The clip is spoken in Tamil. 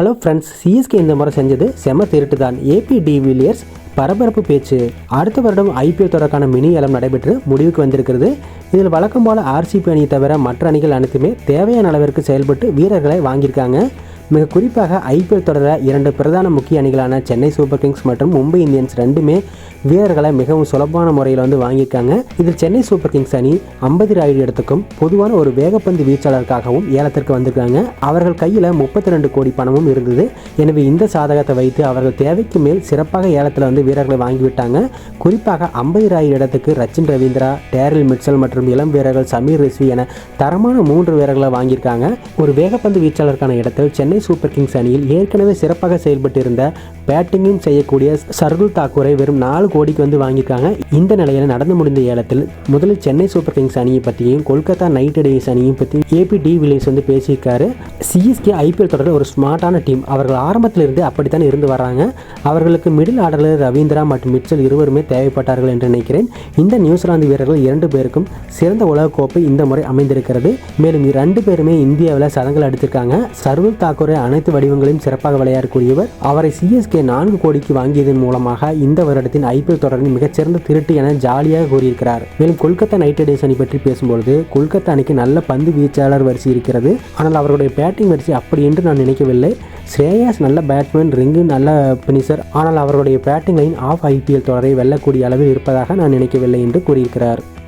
ஹலோ ஃப்ரெண்ட்ஸ் சிஎஸ்கே இந்த முறை செஞ்சது செம திருட்டு தான் ஏபி டி வில்லியர்ஸ் பரபரப்பு பேச்சு. அடுத்த வருடம் ஐபிஎல் தொடர்கான மினி ஏலம் நடைபெற்று முடிவுக்கு வந்திருக்கிறது. இதில் வழக்கம் போல ஆர்சிபி அணியை தவிர மற்ற அணிகள் அனைத்துமே தேவையான அளவிற்கு செயல்பட்டு வீரர்களை வாங்கியிருக்காங்க. மிக குறிப்பாக ஐபிஎல் தொடரில் இரண்டு பிரதான முக்கிய அணிகளான சென்னை சூப்பர் கிங்ஸ் மற்றும் மும்பை இந்தியன்ஸ் ரெண்டுமே வீரர்களை மிகவும் சுலபமான முறையில் வந்து வாங்கியிருக்காங்க. இதில் சென்னை சூப்பர் கிங்ஸ் அணி ஐம்பது ராயுடு இடத்துக்கும் பொதுவான ஒரு வேகப்பந்து வீச்சாளருக்காகவும் ஏலத்திற்கு வந்திருக்காங்க. அவர்கள் கையில் முப்பத்தி ரெண்டு கோடி பணமும் இருந்தது. எனவே இந்த சாதகத்தை வைத்து அவர்கள் தேவைக்கு மேல் சிறப்பாக ஏலத்தில் வந்து வீரர்களை வாங்கிவிட்டாங்க. குறிப்பாக ஐம்பது ராய்டு இடத்துக்கு ரச்சின் ரவீந்திரா டேரில் மிட்சல் மற்றும் இளம் வீரர்கள் சமீர் ரிஸ்வி என தரமான மூன்று வீரர்களை வாங்கியிருக்காங்க. ஒரு வேகப்பந்து வீச்சாளருக்கான இடத்தில் சென்னை சூப்பர் கிங்ஸ் அணியில் ஏற்கனவே சிறப்பாக செயல்பட்டிருந்த பேட்டிங்கும் செய்யக்கூடிய சர்துல் தாக்கூரை வெறும் நாலு கோடிக்கு வந்து வாங்கியிருக்காங்க. இந்த நிலையில் நடந்து முடிந்த ஏலத்தில் முதலில் சென்னை சூப்பர் கிங்ஸ் அணியை பற்றியும் கொல்கத்தா நைட் ரைடர்ஸ் அணியை பற்றி ஏபி டி வில்லியர்ஸ் வந்து பேசியிருக்காரு. சிஎஸ்கே ஐபிஎல் தொடரில் ஒரு ஸ்மார்ட்டான டீம். அவர்கள் ஆரம்பத்தில் இருந்து அப்படித்தான் இருந்து வராங்க. அவர்களுக்கு மிடில் ஆர்டரில் ரவீந்திரா மற்றும் மிச்சல் இருவருமே தேவைப்பட்டார்கள் என்று நினைக்கிறேன். இந்த நியூசிலாந்து வீரர்கள் இரண்டு பேருக்கும் சிறந்த உலகக்கோப்பை இந்த முறை அமைந்திருக்கிறது. மேலும் இரண்டு பேருமே இந்தியாவில் சதங்கள் அடித்திருக்காங்க. சர்வல் தாக்கூர் அனைத்து வடிவங்களையும் சிறப்பாக விளையாடக்கூடியவர். அவரை சிஎஸ்கே நான்கு கோடிக்கு வாங்கியதன் மூலமாக இந்த வருடத்தின் ஐபிஎல் தொடரின் மிகச்சிறந்த திருட்டு என ஜாலியாக கூறியிருக்கிறார். மேலும் கொல்கத்தா நைட் ரைடர்ஸ் அணி பற்றி பேசும்பொழுது கொல்கத்தா அணிக்கு நல்ல பந்து வீச்சாளர் வரிசை இருக்கிறது. ஆனால் அவருடைய பேட்டிங் வரிசை அப்படி என்று நான் நினைக்கவில்லை. ஸ்ரேயாஸ் நல்ல பேட்ஸ்மேன் ரிங்கு நல்ல பினிஷர். ஆனால் அவருடைய பேட்டிங் லைன் ஆஃப் ஐபிஎல் தொடரை வெல்லக்கூடிய அளவில் இருப்பதாக நான் நினைக்கவில்லை என்று கூறியிருக்கிறார்.